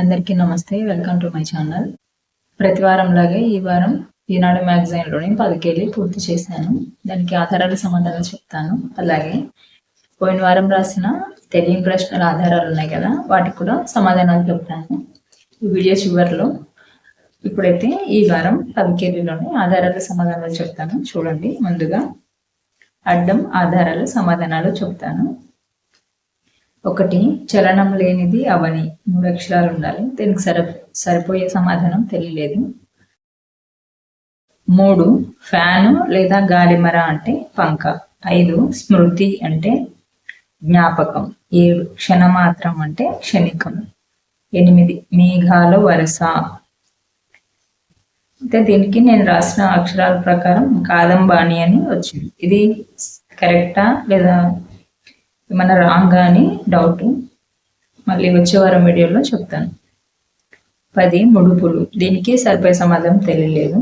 అందరికీ నమస్తే welcome to my channel. ప్రతి వారంలాగే ఈ వారం ఈనాడు మ్యాగజైన్లోని పదికేళ్ళి పూర్తి చేశాను. దానికి ఆధారాలు సమాధానాలు చెప్తాను. అలాగే పోయిన వారం రాసిన తెలియని ప్రశ్నల ఆధారాలు ఉన్నాయి కదా వాటికి కూడా సమాధానాలు చెప్తాను. ఈ వీడియో చివరిలో ఇప్పుడైతే ఈ వారం పదికేళ్ళలోని ఆధారాల సమాధానాలు చెప్తాను. చూడండి ముందుగా అడ్డం ఆధారాలు సమాధానాలు చెప్తాను. ఒకటి చలనం లేనిది అవని. మూడు అక్షరాలు ఉండాలి. దీనికి సరి సరిపోయే సమాధానం తెలియలేదు. మూడు ఫ్యాను లేదా గాలిమర అంటే పంక. ఐదు స్మృతి అంటే జ్ఞాపకం. ఏడు క్షణమాత్రం అంటే క్షణికం. ఎనిమిది మేఘాలు వరస. అయితే దీనికి నేను రాసిన అక్షరాల ప్రకారం కాదంబాణి అని వచ్చింది. ఇది కరెక్టా లేదా ఏమన్నా రాంగా అని డౌట్ మళ్ళీ వచ్చే వారం వీడియోలో చెప్తాను. పది ముడుపులు. దీనికి సరిపోయే సమాధానం తెలియలేదు.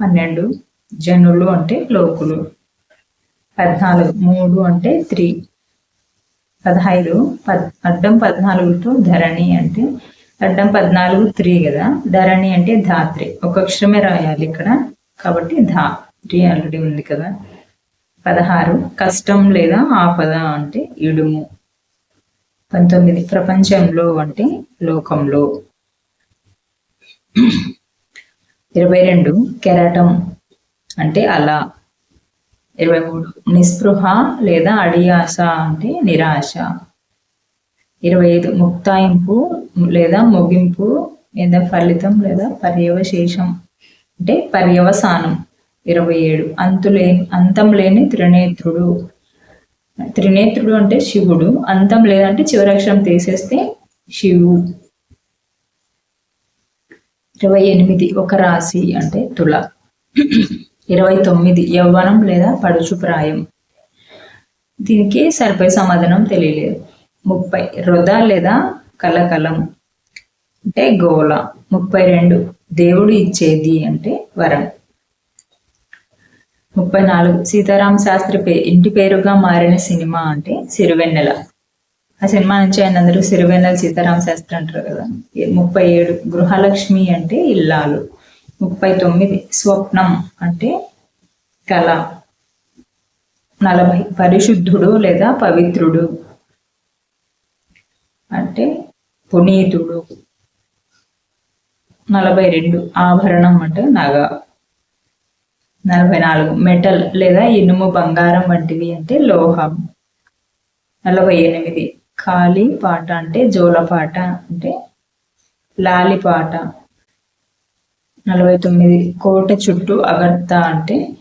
పన్నెండు జనులు అంటే లోకులు. పద్నాలుగు మూడు అంటే త్రీ. పదహైదు పద్ అడ్డం పద్నాలుగుతో ధరణి అంటే అడ్డం పద్నాలుగు త్రీ కదా. ధరణి అంటే ధాత్రి. ఒక అక్షరమే రాయాలి ఇక్కడ. కాబట్టి ధా త్రీ ఆల్రెడీ ఉంది కదా. పదహారు. కష్టం లేదా ఆపద అంటే ఇడుము. పంతొమ్మిది. ప్రపంచంలో అంటే లోకంలో. ఇరవై రెండు కెరటం అంటే అలా. ఇరవై మూడు నిస్పృహ లేదా అడియాస అంటే నిరాశ. ఇరవై ఐదు ముక్తాయింపు లేదా ముగింపు లేదా ఫలితం లేదా పర్యవశేషం అంటే పర్యవసానం. ఇరవై ఏడు. అంతులే అంతం లేని త్రినేత్రుడు. త్రినేత్రుడు అంటే శివుడు. అంతం లేదంటే చివరక్షరం తీసేస్తే శివు. ఇరవై ఎనిమిది. ఒక రాశి అంటే తుల. ఇరవై తొమ్మిది. యవ్వనం లేదా పడుచు ప్రాయం. దీనికి సరిపోయే సమాధానం తెలియలేదు. ముప్పై. వృధా లేదా కలకలం. అంటే గోల ముప్పై రెండు. దేవుడు ఇచ్చేది అంటే వరం. ముప్పై నాలుగు సీతారామ శాస్త్రి పే ఇంటి పేరుగా మారిన సినిమా అంటే సిరివెన్నెల. ఆ సినిమా నుంచి ఆయన అందరూ సిరివెన్నెల సీతారామ శాస్త్రి అంటారు కదా. ముప్పై ఏడు గృహలక్ష్మి అంటే ఇల్లాలు. ముప్పై తొమ్మిది స్వప్నం అంటే కళ. నలభై. పరిశుద్ధుడు లేదా పవిత్రుడు అంటే పునీతుడు. నలభై రెండు. ఆభరణం అంటే నగ. నలభై నాలుగు మెటల్ లేదా ఇనుము బంగారం వంటివి అంటే లోహం. నలభై ఎనిమిది ఖాళీ పాట అంటే జోలపాట అంటే లాలిపాట నలభై తొమ్మిది కోట చుట్టూ అగర్త అంటే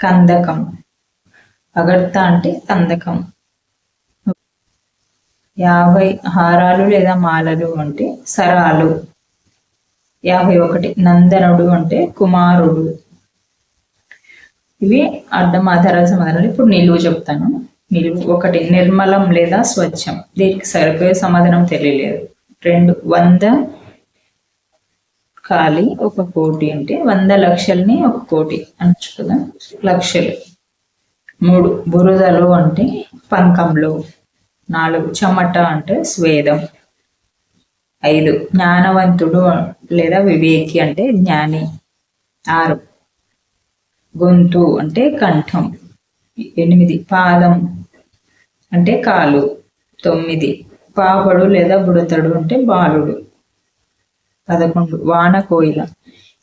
కందకం. అగర్త అంటే కందకం యాభై హారాలు లేదా మాలలు అంటే సరాలు. యాభై ఒకటి. నందనుడు అంటే కుమారుడు. ఇవి అడ్డం ఆధారాల సమాధానాలు. ఇప్పుడు నిలువు చెప్తాను. నిలువు ఒకటి నిర్మలం లేదా స్వచ్ఛం. దీనికి సరిపోయే సమాధానం తెలియలేదు. రెండు వంద ఖాళీ ఒక కోటి అంటే వంద లక్షల్ని ఒక కోటి అనొచ్చు కదా. లక్షలు. మూడు బురదలు అంటే పంకంలో. నాలుగు చెమట అంటే స్వేదం. ఐదు జ్ఞానవంతుడు లేదా వివేకి అంటే జ్ఞాని. ఆరు గొంతు అంటే కంఠం. ఎనిమిది. పాదం అంటే కాలు. తొమ్మిది. పాపడు లేదా బుడతడు అంటే బాలుడు. పదకొండు. వాన కోయిల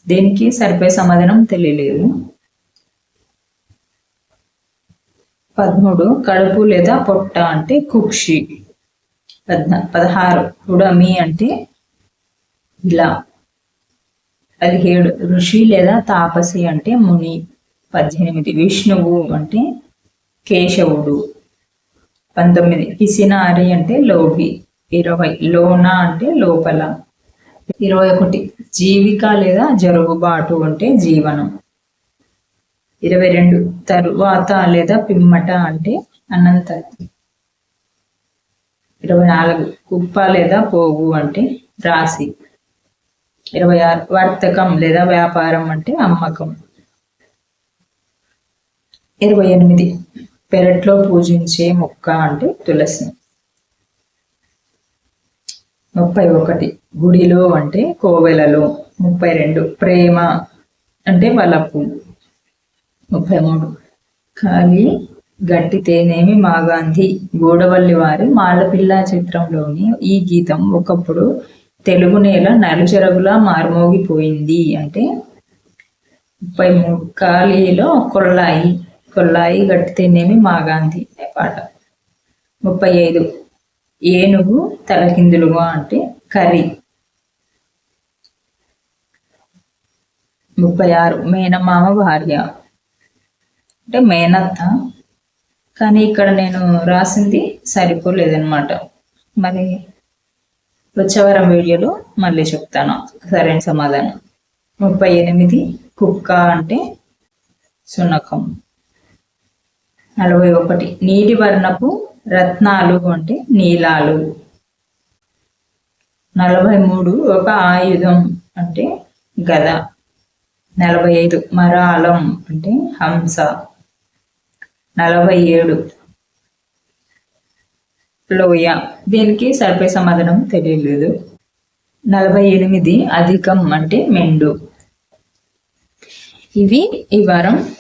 దీనికి సరిపోయే సమాధానం తెలియలేదు. పదమూడు. కడుపు లేదా పొట్ట అంటే కుక్షి. పద్నా పదహారు. ఉడమి అంటే ఇలా. పదిహేడు. ఋషి లేదా తాపసి అంటే ముని. పద్దెనిమిది. విష్ణువు అంటే కేశవుడు. పంతొమ్మిది. కిసినారి అంటే లోభి. ఇరవై. లోన అంటే లోపల. ఇరవై ఒకటి. జీవిక లేదా జరుగుబాటు అంటే జీవనం. ఇరవై రెండు. తరువాత లేదా పిమ్మట అంటే అనంత. ఇరవై నాలుగు. కుప్ప లేదా పోగు అంటే రాశి. ఇరవై ఆరు. వర్తకం లేదా వ్యాపారం అంటే అమ్మకం. ఇరవై ఎనిమిది. పెరట్లో పూజించే మొక్క అంటే తులసి. ముప్పై ఒకటి. గుడిలో అంటే కోవెలలో. ముప్పై రెండు. ప్రేమ అంటే వలపు ముప్పై మూడు. ఖాళీ గట్టి తేనేమి మాగాంధి. గూడవల్లి వారి మాలపిల్ల చిత్రంలోని ఈ గీతం ఒకప్పుడు తెలుగు నేల నలుచెరగులా మారుమోగిపోయింది అంటే ముప్పై మూడు. ఖాళీలో కొల్లాయి. కొల్లాయి గట్టితేనేమి మాగాంధి అనే పాట. ముప్పై ఐదు ఏనుగు తలకిందులుగా అంటే కర్రీ. ముప్పై ఆరు మేనమామ భార్య. అంటే మేనత్త. కానీ ఇక్కడ నేను రాసింది సరిపోలేదన్నమాట. మరి వచ్చేవారం వీడియోలో మళ్ళీ చెప్తాను. సరైన సమాధానం. ముప్పై ఎనిమిది కుక్క అంటే సునకం నలభై ఒకటి. నీటి వర్ణపు రత్నాలు అంటే నీలాలు. నలభై మూడు ఒక ఆయుధం అంటే గద. నలభై ఐదు మరాళం అంటే హంస. నలభై ఏడు లోయ. దీనికి సరిపోయే సమాధానం తెలియలేదు. నలభై ఎనిమిది అధికం అంటే మెండు. ఇవి ఈ వారం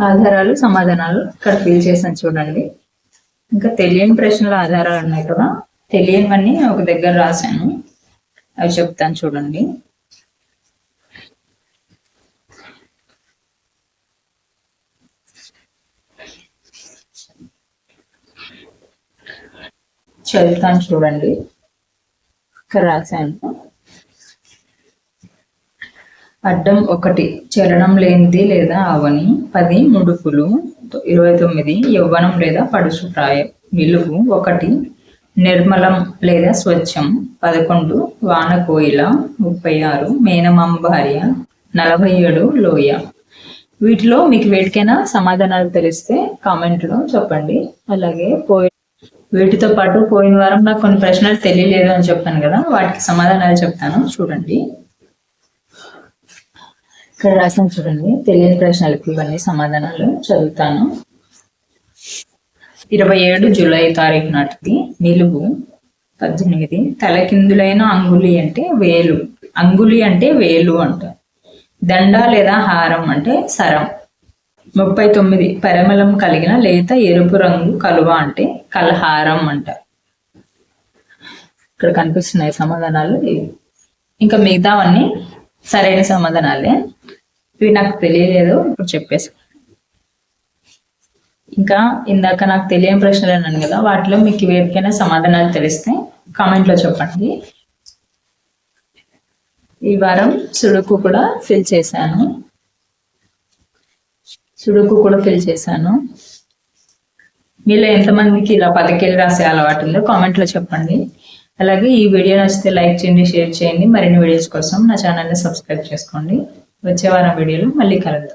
ఆధారాలు సమాధానాలు ఇక్కడ ఫిల్ చేసాను చూడండి. ఇంకా తెలియని ప్రశ్నల ఆధారాలు ఉన్నాయి కదా. తెలియనివన్నీ ఒక దగ్గర రాశాను. అవి చెప్తాను చూడండి. చదువుతాను చూడండి. ఇక్కడ రాశాను. అడ్డం ఒకటి చలనం లేనిది లేదా అవని పది ముడుపులు ఇరవై తొమ్మిది యవ్వనం లేదా పడుసు ప్రాయం నిలువు ఒకటి నిర్మలం లేదా స్వచ్ఛం పదకొండు వానకోయిల ముప్పై ఆరు మేనమామ భార్య నలభై ఏడు లోయ. వీటిలో మీకు వేటికైనా సమాధానాలు తెలిస్తే కామెంట్లో చెప్పండి. అలాగే పోయి వీటితో పాటు పోయిన వారం నాకు కొన్ని ప్రశ్నలు తెలియలేదు అని చెప్పాను కదా వాటికి సమాధానాలు చెప్తాను. చూడండి. ఇక్కడ రాసిన చూడండి. తెలియని ప్రశ్నలకు ఇవన్నీ సమాధానాలు చదువుతాను. ఇరవై ఏడు జూలై తారీఖు నాటిది. నిలువు పద్దెనిమిది. తలకిందులైన అంగులి అంటే వేలు. అంగులి అంటే వేలు అంట. దండ లేదా హారం అంటే సరం. ముప్పై తొమ్మిది పరిమళం కలిగిన లేత ఎరుపు రంగు కలువ అంటే కలహారం అంట. ఇక్కడ కనిపిస్తున్నాయి సమాధానాలు. ఇంకా మిగతావన్నీ సరైన సమాధానాలే. ఇవి నాకు తెలియలేదు ఇప్పుడు చెప్పేసి ఇంకా ఇందాక నాకు తెలియని ప్రశ్నలు అన్నాను కదా వాటిలో మీకు వేరికైనా సమాధానాలు తెలిస్తే కామెంట్లో చెప్పండి. ఈ వారం సుడుకు కూడా ఫిల్ చేశాను. సుడుకు కూడా ఫిల్ చేశాను. మీలో ఎంతమందికి ఇలా పదకేళ్ళు రాసే అలవాటు ఉందో కామెంట్లో చెప్పండి. అలాగే ఈ వీడియో నచ్చితే లైక్ చేయండి షేర్ చేయండి. మరిన్ని వీడియోస్ కోసం నా ఛానల్ని సబ్స్క్రైబ్ చేసుకోండి. వచ్చే వారం వీడియోలో మళ్ళీ కలుద్దాం.